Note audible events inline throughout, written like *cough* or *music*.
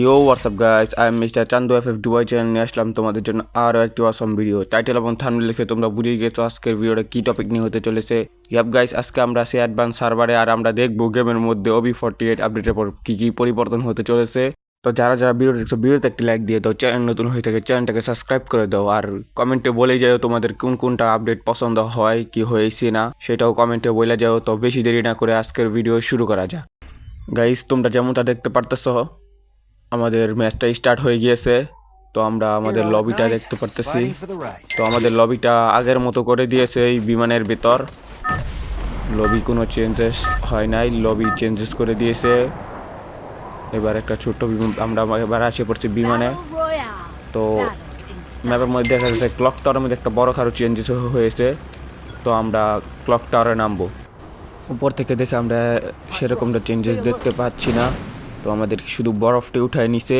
Yo WhatsApp guys I am mister Chandu F F Dubai channel নিয়ে আসলাম তোমাদের জন্য আরও একটি অসম ভিডিও টাইটেল এবং থাম্বনেল লিখে তোমরা বুঝে গেছো আজকের ভিডিওটা কি টপিক নিয়ে হতে চলেছে। ইয়াপ গাইস আজকে আমরা সেই অ্যাডভান্স সার্ভারে আর আমরা দেখব গেমের মধ্যে ওবি ফর্টি এইট আপডেটের পর কী কী পরিবর্তন হতে চলেছে। তো যারা যারা ভিডিও দেখছ ভিডিওতে একটি লাইক দিয়ে দাও চ্যানেল নতুন হয়ে থাকে চ্যানেলটাকে সাবস্ক্রাইব করে দাও। আর কমেন্টে বলে যাও তোমাদের কোন কোনটা আপডেট পছন্দ হয়, কি হয়েছে না, সেটাও কমেন্টে বলে যাও। তো বেশি দেরি না করে আজকের ভিডিও শুরু করা যাক। গাইস তোমরা যেমনটা দেখতে পারতেছো আমাদের ম্যাচটা স্টার্ট হয়ে গিয়েছে। তো আমরা আমাদের লবিটা দেখতে পারতেছি। তো আমাদের লবিটা আগের মতো করে দিয়েছে এই বিমানের ভেতর। লবি কোনো চেঞ্জেস হয় নাই লবি চেঞ্জেস করে দিয়েছে। এবার একটা ছোট্ট বিমান আমরা এবার আসে পড়ছি বিমানে। তো ম্যাপের মধ্যে দেখা যাচ্ছে ক্লক টাওয়ারের মধ্যে একটা বড় খারো চেঞ্জেস হয়েছে। তো আমরা ক্লক টাওয়ারে নামবো। উপর থেকে দেখে আমরা সেরকমটা চেঞ্জেস দেখতে পাচ্ছি না। তো আমাদের শুধু বরফটি উঠায় নিছে।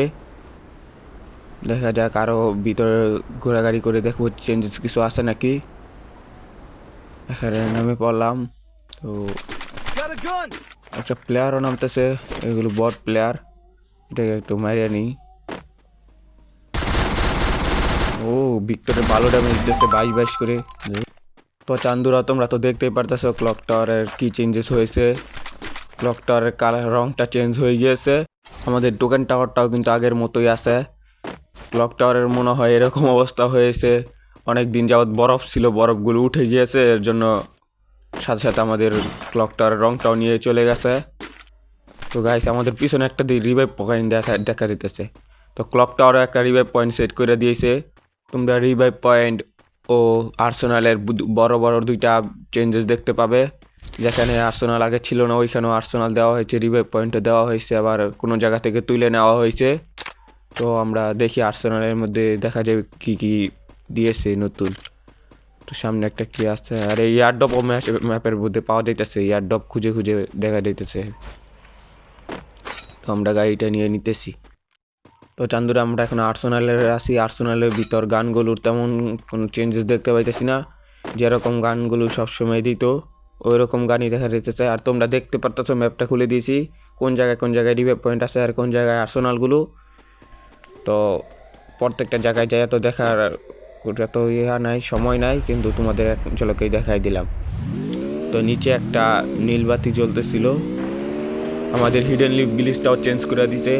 দেখা যাক আরও ভিতরে ঘোরাঘুরি করে দেখব চেঞ্জেস কিছু আছে নাকি? এখানে নামে পড়লাম তো একটা প্লেয়ারও নামতেছে এগুলো বট প্লেয়ার এটাকে একটু মারিয়ে নিই। ও ভিক্টরের ভালো ড্যামেজ দিতেছে বাইশ বাইশ করে। তো চান্দুরা তোমরা তো দেখতেই পারতেছো ক্লক টাওয়ারের কি চেঞ্জেস হয়েছে। ক্লক টাওয়ারের কালার রংটা চেঞ্জ হয়ে গিয়েছে। আমাদের টোকেন টাওয়ারটাও কিন্তু আগের মতোই আছে। ক্লক টাওয়ারের মনে হয় এরকম *laughs* অবস্থা হয়েছে। অনেক দিন যাবৎ বরফ ছিল, বরফগুলো উঠে গিয়েছে, এর জন্য সাথে সাথে আমাদের ক্লক টাওয়ারের রংটাও নিয়ে চলে গেছে। তো গাইস আমাদের পিছনে একটা দিয়ে রিভাইভ পয়েন্ট দেখা দেখা দিতেছে। তো ক্লক টাওয়ারও একটা রিভাইভ পয়েন্ট সেট করে দিয়েছে। তোমরা রিভাইভ পয়েন্ট ও আর্সেনালের বড় বড় দুইটা চেঞ্জেস দেখতে পাবে। যেখানে আর্সেনাল আগে ছিল না, ওইখানেও আর্সেনাল দেওয়া হয়েছে রিভাইভ পয়েন্টে দেওয়া হয়েছে, আবার কোনো জায়গা থেকে তুলে নেওয়া হয়েছে। তো আমরা দেখি আর্সেনালের মধ্যে দেখা যাবে কি কি দিয়েছে নতুন। তো সামনে একটা কি আছে, আর এই ইয়ারডপ ও ম্যাপের মধ্যে পাওয়া যাইতেছে ইয়ারডপ খুঁজে খুঁজে দেখা যাইতেছে। তো আমরা গাড়িটা নিয়ে নিতেছি। তো চান্দুরা, আমরা এখন আর্সেনালের আসি আর্সোনালের ভিতর গানগুলোর তেমন কোনো চেঞ্জেস দেখতে পাইতেছি না। যেরকম গানগুলো সবসময় দিত। ওই রকম গানই দেখা যেতেছে। আর তোমরা দেখতে পারতেছো ম্যাপটা খুলে দিয়েছি, কোন জায়গায় কোন জায়গায় রিভাইভ পয়েন্ট আছে আর কোন জায়গায় আর্সেনালগুলো তো প্রত্যেকটা জায়গায় যাই তো দেখার তো ইহা নাই, সময় নাই, কিন্তু তোমাদের এক ঝলকেই দেখাই দিলাম। তো নিচে একটা নীলবাতি জ্বলতেছিল। আমাদের হিডেন লিভ ভিলেজটাও চেঞ্জ করে দিছে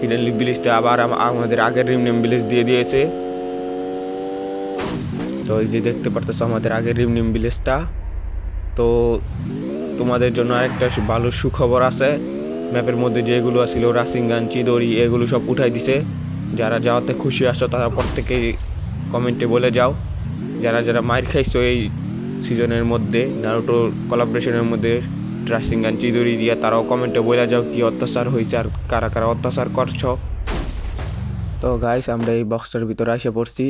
হিডেন লিপ ভিলেজটা আবার আমাদের আগের রিমনেম ভিলেজ দিয়ে দিয়েছে। তো এই যে দেখতে পারতেছো আমাদের আগের রিমনেম ভিলেজটা তো তোমাদের জন্য একটা ভালো সুখবর আছে। ম্যাপের মধ্যে যেগুলো ছিল রাসিংগান চিদরি, এগুলো সব উঠাই দিছে। যারা যাওয়াতে খুশি আসো, তারা প্রত্যেকেই কমেন্টে বলে যাও। যারা যারা মায়ের খাইছো এই সিজনের মধ্যে নারুটো কলাবরেশনের মধ্যে রাসিংগান চিদরি দিয়া, তারাও কমেন্টে বলে যাও কি অত্যাচার হয়েছে আর কারা কারা অত্যাচার করছ। তো গাইস আমরা এই বক্সটার ভিতরে এসে পড়ছি।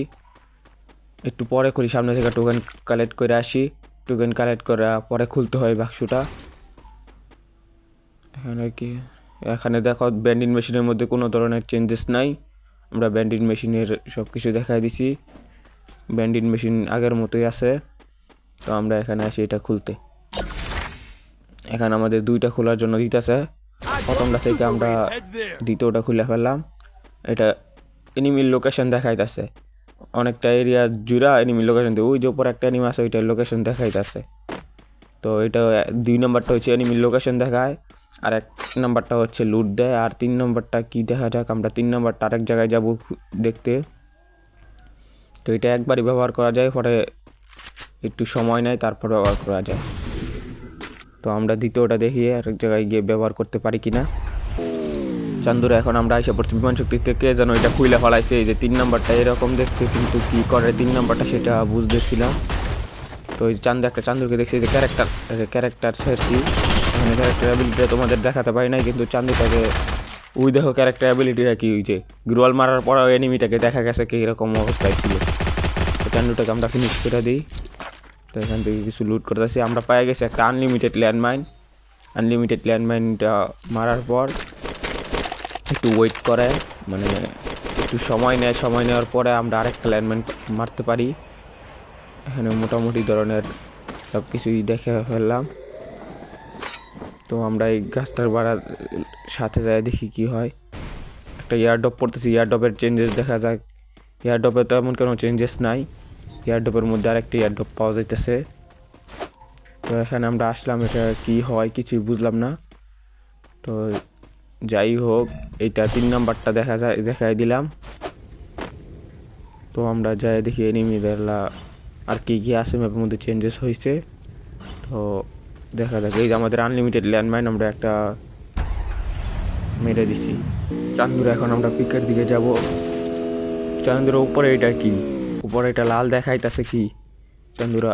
একটু পরে করি, সামনে থেকে টোকেন কালেক্ট করে আসি। টোকেন কালেক্ট করা, পরে খুলতে হয় বাক্সটা। এখানে কি। এখানে দেখো ব্যান্ডিং মেশিনের মধ্যে কোনো ধরনের চেঞ্জেস নাই। আমরা ব্যান্ডিং মেশিনের সব কিছু দেখাই দিছি। ব্যান্ডিং মেশিন আগের মতোই আছে। তো আমরা এখানে আসি এটা খুলতে। এখানে আমাদের দুইটা খোলার জন্য দিতেছে। প্রথমটা থেকে আমরা দ্বিতীয়টা খুলে ফেললাম। এটা এনিমির লোকেশন দেখাইতেছে। অনেকটা এরিয়া জুড়া এনিমি লোকেশন দিয়ে। ওই যে উপর একটা এনিমি আছে, ওইটার লোকেশন দেখাইতেছে। তো এটা দুই নম্বরটা হচ্ছে এনিমির লোকেশন দেখায়, আর এক নম্বরটা হচ্ছে লুট দেয়, আর তিন নম্বরটা কি দেখা যাক, আমরা তিন নম্বরটা আরেক জায়গায় যাব দেখতে। তো এটা একবারই ব্যবহার করা যায়, পরে একটু সময় নেয়, তারপর ব্যবহার করা যায়। তো আমরা দ্বিতীয়টা দেখি, আরেক জায়গায় গিয়ে ব্যবহার করতে পারি কিনা। চান্দুরা এখন আমরা এসে পড়ছি। বিমান শক্তি থেকে যেন এটা খুইলে ফলাইছে, এই যে তিন নম্বরটা এরকম দেখতে কিন্তু কি করে তিন নম্বরটা সেটা বুঝতেছিলাম। তো ওই চান্দু একটা চান্দুকে দেখছি যে ক্যারেক্টার ক্যারেক্টার ছেড়ছি এখানে ক্যারেক্টার অ্যাবিলিটিটা তোমাদের দেখাতে পারি নাই, কিন্তু চান্দুটাকে ওই দেখো ক্যারেক্টার অ্যাবিলিটিটা কি হয়েছে গ্রোয়াল মারার পর এনিমিটাকে দেখা গেছে কি এরকম অবস্থায় ছিল। তো চান্দুটাকে আমরা ফিনিশ করে দিই। তো এখান থেকে কিছু লুট করতেছি। আমরা পাই গেছি একটা আনলিমিটেড ল্যান্ডমাইন আনলিমিটেড ল্যান্ডমাইনটা মারার পর একটু ওয়েট করে মানে একটু সময় নেয়, সময় নেওয়ার পরে আমরা আরেকটা ল্যান্ডমাইন মারতে পারি। এখানে মোটামুটি ধরনের সব কিছুই দেখে ফেললাম। তো আমরা এই গাছটার বাড়ার সাথে যাই দেখি কি হয়। একটা ইয়ারডপ পড়তেছি ইয়ারডপের চেঞ্জেস দেখা যাক। ইয়ারডপে তো এমন কোনো চেঞ্জেস নাই। ইয়ারডপের মধ্যে আরেকটা ইয়ারডপ পাওয়া যাইতেছে। তো এখানে আমরা আসলাম, এটা কি হয় কিছুই বুঝলাম না। তো যাই হোক এইটা তিন নাম্বারটা দেখা যায়, দেখাই দিলাম। তো আমরা যাই দেখি এনিমিদের আর কি কি আছে ম্যাপের মধ্যে চেঞ্জেস হয়েছে তো দেখা যাক, এই যে আমাদের আনলিমিটেড ল্যান্ডমাইন আমরা একটা মেরে দিছি। চান্দুরা, এখন আমরা পিকের দিকে যাব। চান্দুরা উপরে এটা কি? উপরে এটা লাল দেখাইতেছে কি? চান্দুরা,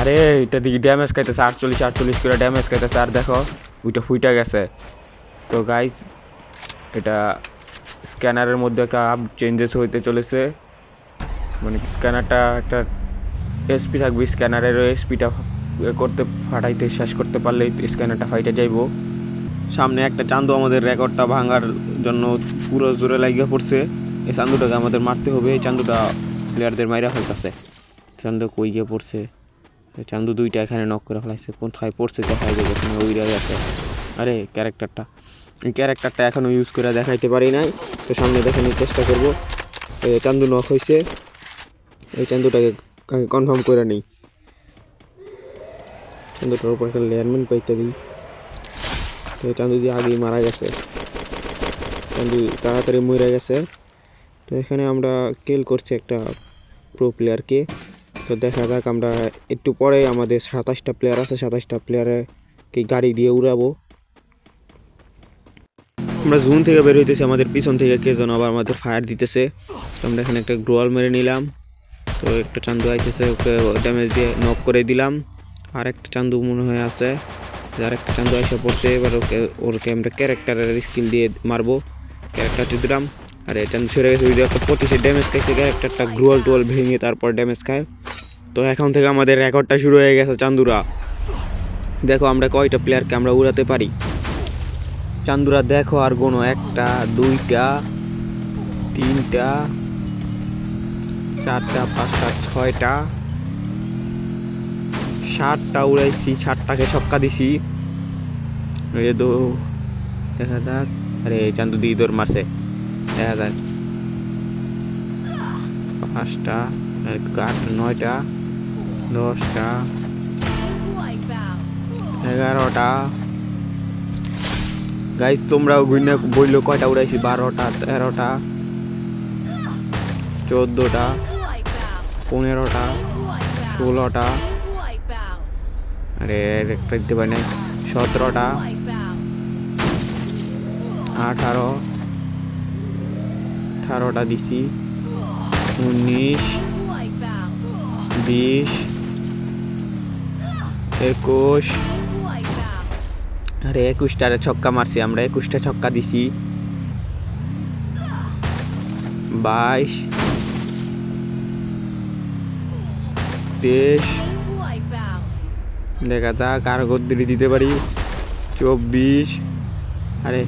আরে, এটা দিকে ড্যামেজ খাইতেছে, আটচল্লিশ আটচল্লিশ করে ড্যামেজ খাইতেছে। আর দেখো, ওইটা ফুইটা গেছে। তো গাইস এটা স্ক্যানারের মধ্যে একটা আপ চেঞ্জেস হইতে চলেছে। মানে স্ক্যানারটা একটা এসপি থাকবে স্ক্যানারের এসপিটা করতে, ফাটাইতে, শেষ করতে পারলেই স্ক্যানারটা ফাইটে যাইবো। সামনে একটা চান্দু আমাদের রেকর্ডটা ভাঙার জন্য পুরো জোরে লাগিয়ে পড়ছে। এই চান্দুটাকে আমাদের মারতে হবে, এই চান্দুটা প্লেয়ারদের মাইরা ফেলতেছে। চান্দু কই গিয়ে পড়ছে? চান্দু দুইটা এখানে নক করে ফেলাইছে, কোথায় পড়ছে দেখাই যাবে ওই জায়গায় আছে। আরে ক্যারেক্টারটা ক্যারেক্টারটা এখনও ইউজ করে দেখাইতে পারি নাই। তো সামনে দেখানোর চেষ্টা করব। এই চান্দু নক হয়েছে এই চান্দুটাকে কনফার্ম করে নিই। চান্দুটার উপর একটা লেয়ারমেন্ট পাইতে দিই। তো এই চান্দু দিয়ে আগেই মারা গেছে। চান্দু তাড়াতাড়ি মরে গেছে। তো এখানে আমরা কেল করছি একটা প্রো প্লেয়ারকে তো দেখা যাক আমরা একটু পরে আমাদের সাতাশটা প্লেয়ার আছে, সাতাশটা প্লেয়ারে কি গাড়ি দিয়ে উড়াবো। আমরা জুন থেকে বের হইতেছি, আমাদের পিছন থেকে কে যেন আবার আমাদের ফায়ার দিতেছে। আমরা এখানে একটা গ্রোয়াল মেরে নিলাম। তো একটা চান্দু আইতেছে, ওকে ড্যামেজ দিয়ে নক করে দিলাম। আর একটা চান্দু মনে হয় আছে আর একটা চান্দু এসে পড়ছে, এবার ওকে, ওরকে আমরা ক্যারেক্টারের স্কিল দিয়ে মারবো। ক্যারেক্টারটি দিলাম। আর এই চান্দু ছেড়ে গেছে ওই যে একটা পঁচিশে ড্যামেজ খাইছে ক্যারেক্টারটা গ্রোয়াল টোয়াল ভেঙে তারপর ড্যামেজ খায়। তো এখন থেকে আমাদের রেকর্ডটা শুরু হয়ে গেছে, চান্দুরা। দেখো আমরা কয়টা প্লেয়ারকে আমরা উড়াতে পারি। চান্দুরা দেখো আর গোনো একটা, দুইটা, তিনটা, চারটা, পাঁচটা, ছয়টা। সাতটা উড়াইছি, সাতটাকে ছক্কা দিছি। দো দেখা যাক। আরে, চান্দু দিয়ে দৌড় মারছে। দেখা যাক। পাঁচটা আট, নয়টা, দশটা, এগারোটা। গাইজ তোমরাও গুইনা বইলো কয়টা উড়াইছি? বারোটা, তেরোটা, চোদ্দোটা, পনেরোটা, ষোলোটা। আরে, একটা দিতে পারি সতেরোটা, আঠারো, আঠারোটা দিছি। উনিশ, বিশ, একুশ আরে একুশটারে ছক্কা মারছি, আমরা একুশটা ছক্কা দিছি। বাইশ। তেইশ। দেখা যাক আর গদ্দিরি দিতে পারি। চব্বিশ। আরে,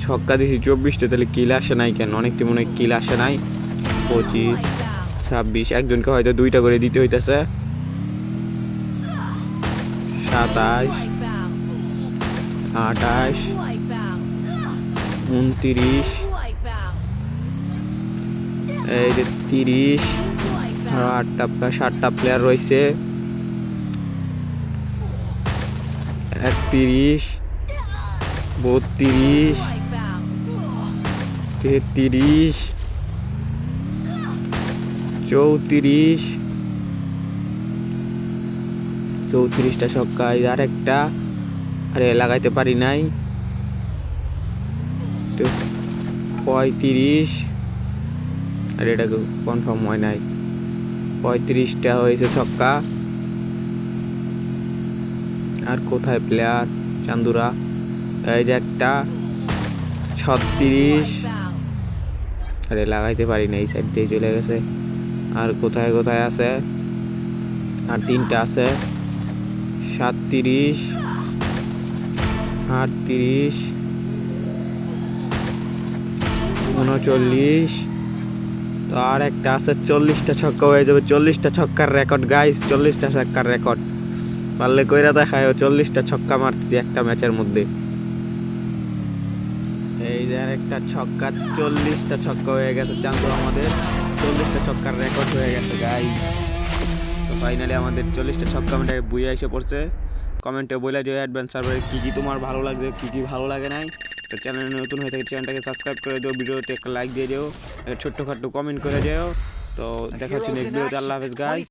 ছক্কা দিছি চব্বিশটা, তাহলে কিল আসে নাই কেন? অনেকটি মনে হয় কিল আসে নাই। পঁচিশ, ছাব্বিশ। একজনকে হয়তো দুইটা করে দিতে হইতেছে। সাতাশ। আঠাশ, উনত্রিশ, এই যে তিরিশ, আরও আটটা সাতটা প্লেয়ার রয়েছে। একত্রিশ, বত্রিশ, তেত্রিশ, চৌত্রিশ, চৌত্রিশটা এই আর একটা আরে লাগাইতে পারি নাই। পঁয়ত্রিশ। আর এটা কনফার্ম হয় নাই। পঁয়ত্রিশটা হয়েছে ছক্কা। আর কোথায় প্লেয়ার চান্দুরা। এই যে একটা। ছত্রিশ। আরে লাগাইতে পারি না এই সাইড দিয়ে চলে গেছে। আর কোথায় কোথায় আছে? আর তিনটা আছে। সাতত্রিশ। আটত্রিশ, উনচল্লিশ, তো আর একটা আছে, চল্লিশটা ছক্কা হয়ে যাবে, চল্লিশটা ছক্কার রেকর্ড গাইস চল্লিশটা ছক্কার রেকর্ড পারলে কইরা দেখায় চল্লিশটা ছক্কা মারতেছি একটা ম্যাচের মধ্যে। এই যে একটা ছক্কা, চল্লিশটা ছক্কা হয়ে গেছে চান্দু আমাদের। চল্লিশটা ছক্কার রেকর্ড হয়ে গেছে গাই তো ফাইনালি আমাদের চল্লিশটা ছক্কা মানে বুয়ে এসে পড়ছে। কমেন্টে বলে যে অ্যাডভান্স সার্ভারে কী কী তোমার ভালো লাগছে কী কী ভালো লাগে নাই। তো চ্যানেলে নতুন হয়ে থাকে চ্যানেলটাকে সাবস্ক্রাইব করে দিও ভিডিওতে একটা লাইক দিয়ে দিও ছোট্ট ছোট্টখাট্টো কমেন্ট করে দিও। তো দেখা হচ্ছে নেক্সট ভিডিওতে আল্লাহ হাফেজ গাই